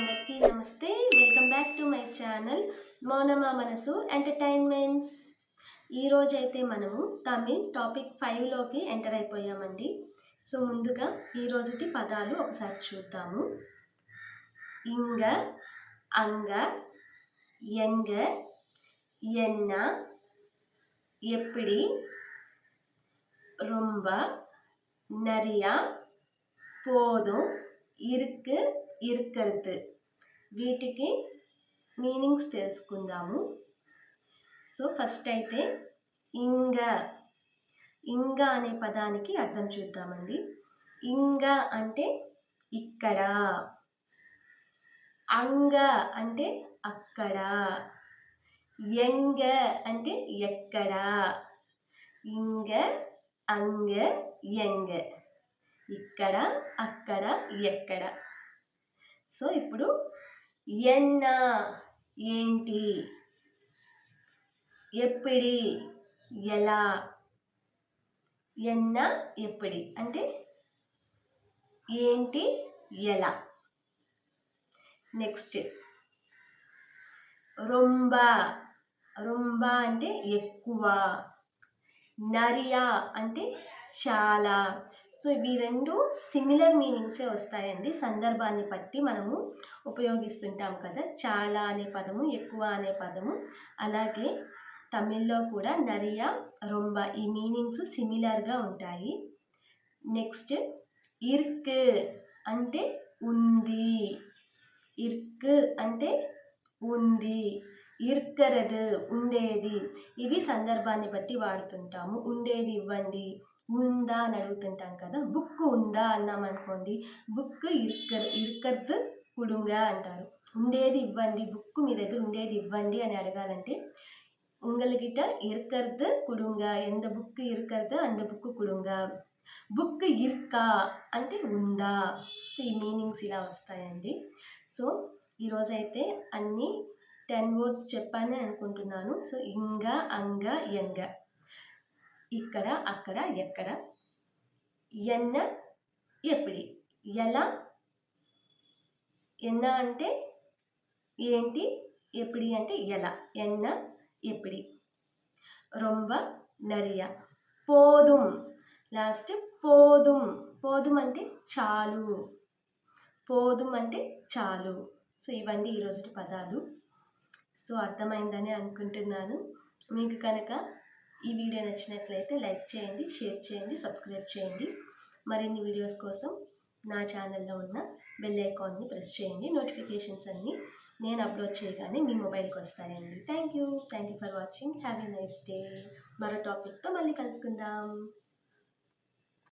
అందరికీ నమస్తే. Welcome back to my channel Mounama Manasu entertainments. ఈరోజైతే మనము తమిళ్ టాపిక్ ఫైవ్లోకి ఎంటర్ అయిపోయామండి. సో ముందుగా ఈరోజుకి పదాలు ఒకసారి చూద్దాము. ఇంగ అంగ ఎంగ ఎన్న ఎప్పిడి రొంబ నరియా పోదు ఇరుక్కు ఇరుకరుతు వీటికి మీనింగ్స్ తెలుసుకుందాము సో ఫస్ట్ అయితే ఇంగ ఇంగ అనే పదానికి అర్థం చూద్దామండి ఇంగ అంటే ఇక్కడ అంగ అంటే అక్కడ ఎంగ అంటే ఎక్కడ ఇంగ అంగ ఎంగ ఇక్కడ అక్కడ ఎక్కడ. సో ఇప్పుడు ఎన్న ఏంటి? ఎప్పిడి? ఎలా? ఎన్న ఎప్పిడి. అంటే ఏంటి? ఎలా? నెక్స్ట్. రొంబ. రొంబ అంటే ఎక్కువ. నరియా అంటే చాలా. సో ఇవి రెండు సిమిలర్ మీనింగ్సే వస్తాయండి. సందర్భాన్ని బట్టి మనము ఉపయోగిస్తుంటాం కదా. చాలా అనే పదము ఎక్కువ అనే పదము. అలాగే తమిళ్ళో కూడా నరియా రొంబ ఈ మీనింగ్స్ సిమిలర్గా ఉంటాయి. నెక్స్ట్ ఇర్క్ అంటే ఉంది. ఇర్క్ అంటే ఉంది. ఇర్కరదు ఉండేది. ఇవి సందర్భాన్ని బట్టి వాడుతుంటాము. ఉండేది ఇవ్వండి. ఉందా అని అడుగుతుంటాం కదా బుక్ ఉందా అన్నాం అనుకోండి బుక్ ఇర్కర్ ఇర్కర్ద్ కుడుంగ అంటారు. ఉండేది ఇవ్వండి బుక్ మీ దగ్గర ఉండేది ఇవ్వండి అని అడగాలంటే ఉంగలగిట ఇరుకర్దు కుడుంగ ఎంత బుక్ ఇరుకర్దు అంత బుక్ కుడుంగ బుక్ ఇర్కా అంటే ఉందా? సో ఈ మీనింగ్స్ ఇలా వస్తాయండి. సో ఈరోజైతే అన్నీ టెన్ వర్డ్స్ చెప్పాను అనుకుంటున్నాను. సో ఇంగ అంగ ఎంగ. ఇక్కడ అక్కడ ఎక్కడ? ఎన్న ఎప్పుడు. ఎలా? ఎన్న అంటే ఏంటి? ఎప్పుడు అంటే ఎలా? ఎన్న ఎప్పుడు. రొంబ నరియ. పోదుం. లాస్ట్ పోదుం. పోదుం అంటే చాలు. పోదుం అంటే చాలు. సో ఇవన్నీ ఈరోజు పదాలు. సో అర్థమైందని అనుకుంటున్నాను. మీకు కనుక ఈ వీడియో నచ్చినట్లయితే లైక్ చేయండి షేర్ చేయండి సబ్స్క్రైబ్ చేయండి. మరిన్ని వీడియోస్ కోసం నా ఛానల్లో ఉన్న బెల్ ఐకాన్ని ప్రెస్ చేయండి. నోటిఫికేషన్స్ అన్నీ నేను అప్లోడ్ చేయగానే మీ మొబైల్కి వస్తాయండి. Thank you. Thank you for watching. Have a nice day. మరో టాపిక్తో మళ్ళీ కలుసుకుందాం.